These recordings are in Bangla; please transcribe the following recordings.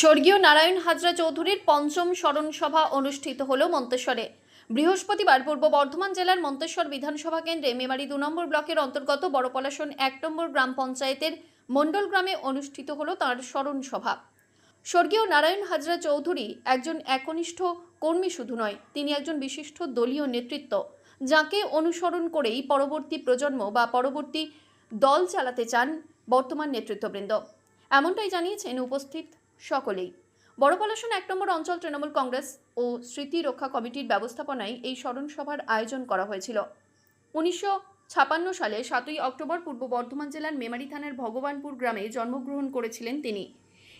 স্বর্গীয় নারায়ণ হাজরা চৌধুরীর পঞ্চম স্মরণ সভা অনুষ্ঠিত হল মন্তেশ্বরে। বৃহস্পতিবার পূর্ব বর্ধমান জেলার মন্তেশ্বর বিধানসভা কেন্দ্রে মেমারি দু নম্বর ব্লকের অন্তর্গত বড়পলাশন এক নম্বর গ্রাম পঞ্চায়েতের মণ্ডল গ্রামে অনুষ্ঠিত হল তাঁর স্মরণ সভা স্বর্গীয় নারায়ণ হাজরা চৌধুরী একজন একনিষ্ঠ কর্মী শুধু নয়, তিনি একজন বিশিষ্ট দলীয় নেতৃত্ব, যাকে অনুসরণ করেই পরবর্তী প্রজন্ম বা পরবর্তী দল চালাতে চান বর্তমান নেতৃত্ববৃন্দ। এমনটাই জানিয়েছেন উপস্থিত সকলেই। বড়পলাশন এক নম্বর অঞ্চল তৃণমূল কংগ্রেস ও স্মৃতি রক্ষা কমিটির ব্যবস্থাপনায় এই স্মরণ সভার আয়োজন করা হয়েছিল। উনিশশো ছাপান্ন সালে সাতই অক্টোবর পূর্ব বর্ধমান জেলার মেমারি থানার ভগবানপুর গ্রামে জন্মগ্রহণ করেছিলেন তিনি।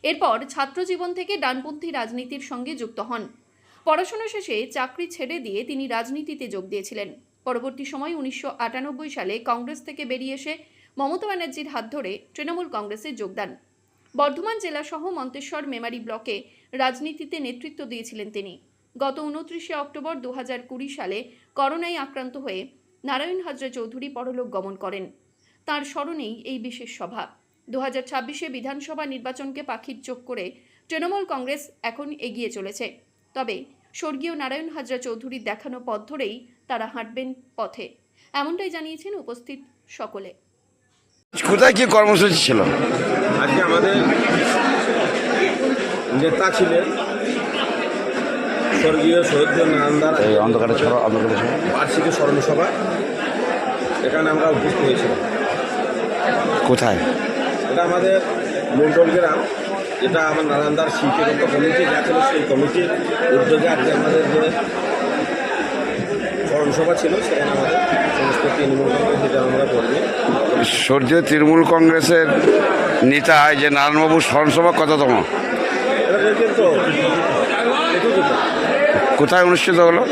এরপর ছাত্রজীবন থেকে ডানপন্থী রাজনীতির সঙ্গে যুক্ত হন। পড়াশোনা শেষে চাকরি ছেড়ে দিয়ে তিনি রাজনীতিতে যোগ দিয়েছিলেন। পরবর্তী সময় উনিশশো আটানব্বই সালে কংগ্রেস থেকে বেরিয়ে এসে মমতা ব্যানার্জির হাত ধরে তৃণমূল কংগ্রেসে যোগদান বর্ধমান জেলাসহ মন্তেশ্বর মেমারি ব্লকে রাজনীতিতে নেতৃত্ব দিয়েছিলেন তিনি। গত উনত্রিশে অক্টোবর দু সালে করোনায় আক্রান্ত হয়ে নারায়ণ হাজরা চৌধুরী পরলোক গমন করেন। তার স্মরণেই এই বিশেষ সভা। দু হাজার ছাব্বিশে বিধানসভা নির্বাচনকে পাখির চোখ করে তৃণমূল কংগ্রেস এখন এগিয়ে চলেছে। তবে স্বর্গীয় নারায়ণ হাজরা চৌধুরীর দেখানো পথ ধরেই তারা হাঁটবেন পথে। এমনটাই জানিয়েছেন উপস্থিত সকলে। কোথায় কি কর্মসূচি ছিল? আজকে আমাদের নেতা ছিলেন স্বর্গীয় শহীদদের নান্দার এই অন্ধকারে ছড়া অন্ধকারে ছড়া। বার্ষিক স্মরণ সভা এখানে আমরা উপস্থিত হয়েছিলাম। কোথায়? এটা আমাদের মন্ডল গ্রাম। যেটা আমার নারান্দার শিল্পীরত্ব কমিটি যা ছিল সেই কমিটির উদ্যোগে আজকে আমাদের যে স্মরণ সভা ছিল সেখানে আমাদের সমস্ত তৃণমূল কংগ্রেস যেটা আমরা কর্মী। সূর্য তৃণমূল কংগ্রেসের নেতা হয় যে নারায়ণবাবু স্মরণসভা কততম? কোথায় অনুষ্ঠিত হলো?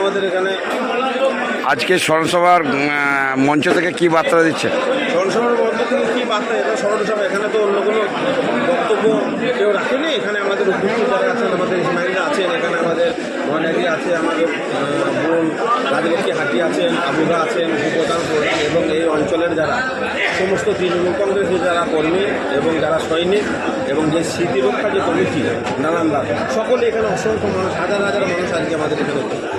আমাদের এখানে আজকে স্মরণসভার মঞ্চ থেকে কি বার্তা দিচ্ছে? স্মরণসভার মধ্যে থেকে কী বার্তা এটা স্মরণসভা এখানে তো অন্য কোনো বক্তব্য কেউ রাখেনি এখানে আমাদের উপস্থিত যারা আছেন, আমাদের ইসমাইলরা আছেন, এখানে আমাদের মহানাদি আছে, আমাদের বোন রাজলক্ষ্মী হাটি আছেন, আবুদা আছেন উপপ্রধান প্রধান এবং এই অঞ্চলের যারা সমস্ত তৃণমূল কংগ্রেসের যারা কর্মী এবং যারা সৈনিক এবং যে স্মৃতিরক্ষা যে কমিটি নানানদা সকলে এখানে অসংখ্য মানুষ, হাজার হাজার মানুষ আজকে আমাদের এখানে।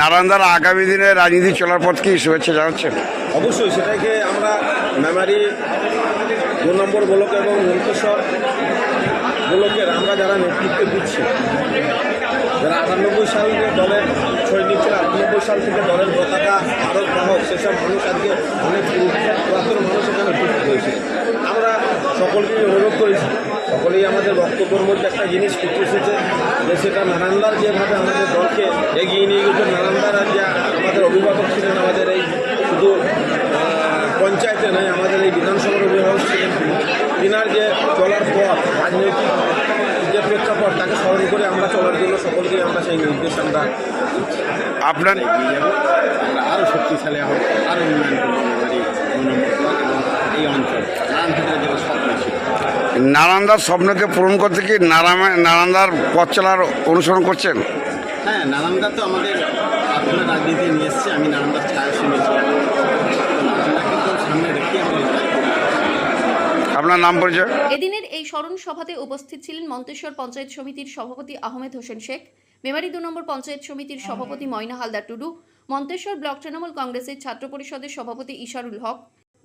নারায়ণদার আগামী দিনে রাজনীতি চলার পথ কি? শুভেচ্ছা জানাচ্ছেন। অবশ্যই, সেটাকে আমরা মেমারি দু নম্বর ব্লক এবং মন্তেশ্বর ব্লকের আমরা যারা নেতৃত্ব দিচ্ছি, যারা আটানব্বই সাল দলের সৈনিক ছিল আটানব্বই সাল থেকে দলের পতাকা, ভারত বাহক, সেসব মানুষ আজকে অনেক মানুষ এখানে উপস্থিত হয়েছে। আমরা সকলকেই অনুরোধ করেছি। সকলেই আমাদের বক্তব্যের মধ্যে একটা জিনিস ফুটে এসেছে যে সেটা নারান্দার যেভাবে আমাদের দলকে এগিয়ে নিয়ে গেছে নারান্দার যে আমাদের অভিভাবক ছিলেন আমাদের এই শুধু পঞ্চায়েতে নয় আমাদের এই বিধানসভার অভিভাবক ছিলেন তিনি। তিনার যে চলার পথ রাজনৈতিক যে প্রেক্ষাপট তাকে স্মরণ করে আমরা চলার জন্য সকলকেই আমরা সেই নির্দেশ আমরা আপনার এগিয়ে যাব আমরা আরও শক্তিশালী হব আরও উন্নয়ন করব আমাদের এই উন্নয়ন এবং এই অঞ্চল। নানান ক্ষেত্রে যেটা স্বপ্ন ছিল। নারায়ণদার স্বপ্নকে পূরণ করতে কি নারায়ণ নারায়ণদার পথ চলার অনুসরণ করছেন? হ্যাঁ তো আমাদের রাজনীতি নিয়ে এসছে আমি নারায়ণদার ছায়া। আপনার নাম পরিচয়? এদিনের এই স্মরণ সভাতে উপস্থিত ছিলেন মন্তেশ্বর পঞ্চায়েত সমিতির সভাপতি আহমেদ হোসেন শেখ মেমারি দু নম্বর পঞ্চায়েত সমিতির সভাপতি ময়না হালদার টুডু মন্তেশ্বর ব্লক তৃণমূল কংগ্রেসের ছাত্র পরিষদের সভাপতি ইশারুল হক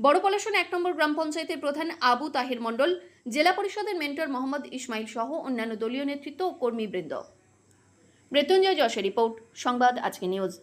বড়পলাশন এক নম্বর গ্রাম পঞ্চায়েতের প্রধান আবু তাহির মণ্ডল, জেলা পরিষদের মেন্টর মোহাম্মদ ইসমাইল সহ অন্যান্য দলীয় নেতৃত্ব ও কর্মীবৃন্দ। মৃত্যুঞ্জয় যশের রিপোর্ট, সংবাদ আজকে নিউজ।